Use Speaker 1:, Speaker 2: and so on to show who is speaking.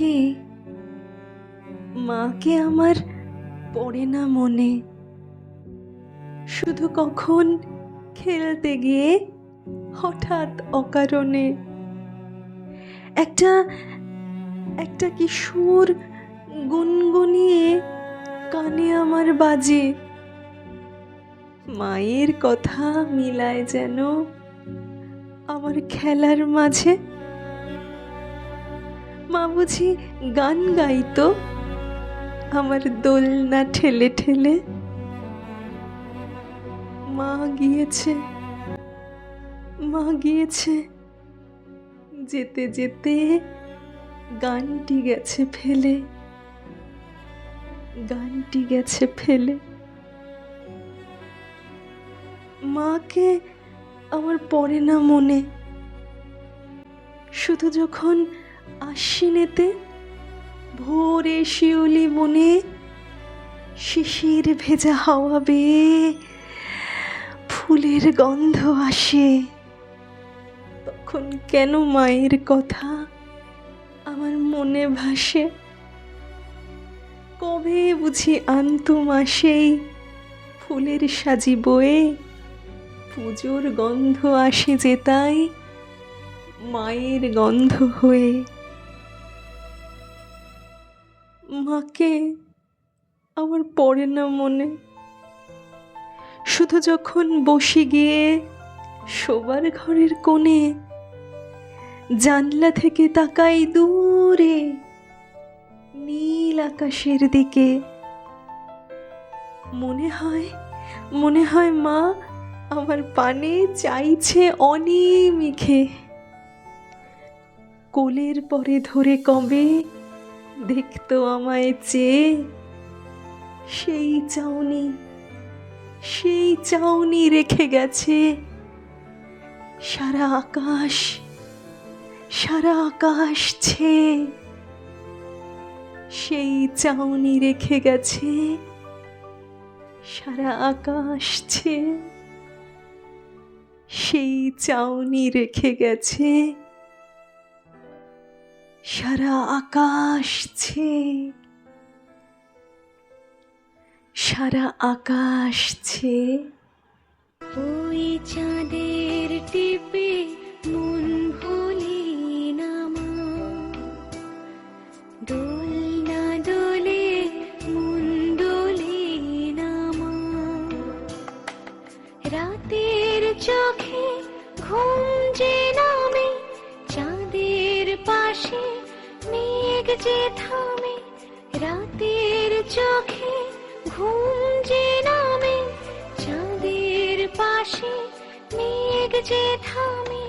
Speaker 1: মাকে মাকে আমার পড়ে না মনে। শুধু কখন খেলতে গিয়ে হঠাৎ অকারণে একটা একটা কিশোর গুনগুনিয়ে কানে আমার বাজে। মায়ের কথা মিলায় যেন আমার খেলার মাঝে মা বুঝি গান গাইতো আমার দোলনা ঠেলে ঠেলে। মা গিয়েছে। মা গিয়েছে। যেতে যেতে গানটি গেছে ফেলে। গানটি গেছে ফেলে। মাকে আমার পড়ে না মনে। শুধু যখন আশ্বিনেতে ভোরে শিউলি বনে শিশির ভেজা হাওয়া বেয়ে ফুলের গন্ধ আসে। তখন কেন মায়ের কথা আমার মনে ভাসে? কবে বুঝি আনতো মাসেই ফুলের সাজি বয়ে? পুজোর গন্ধ আসে যে তাই মায়ের গন্ধ হয়ে। মাকে আমার পড়ে না মনে। শুধু যখন বসে গিয়ে শোবার ঘরের কোণে জানলা থেকে তাকাই দূরে নীল আকাশের দিকে। মনে হয় মনে হয় মা আমার পানে চাইছে অনিমিখে। কোলের পরে ধরে কবে দেখতো আমায় চেয়ে সেই চাউনি সেই চাউনি রেখে গেছে। সারা আকাশ সারা আকাশ ছে। সেই চাউনি রেখে গেছে, সারা আকাশ ছে। সেই চাউনি রেখে গেছে। সারা আকাশ ছে সারা আকাশ ছে
Speaker 2: ওই চাঁদের টিপে মন ভুলি না মা। দোল না দোলে, মন দোলে না রাতের চোখে ঘুম যে যে থামে রাতের চোখে ঘুম যে নামে চাঁদের পাশে মেঘ যে থামে।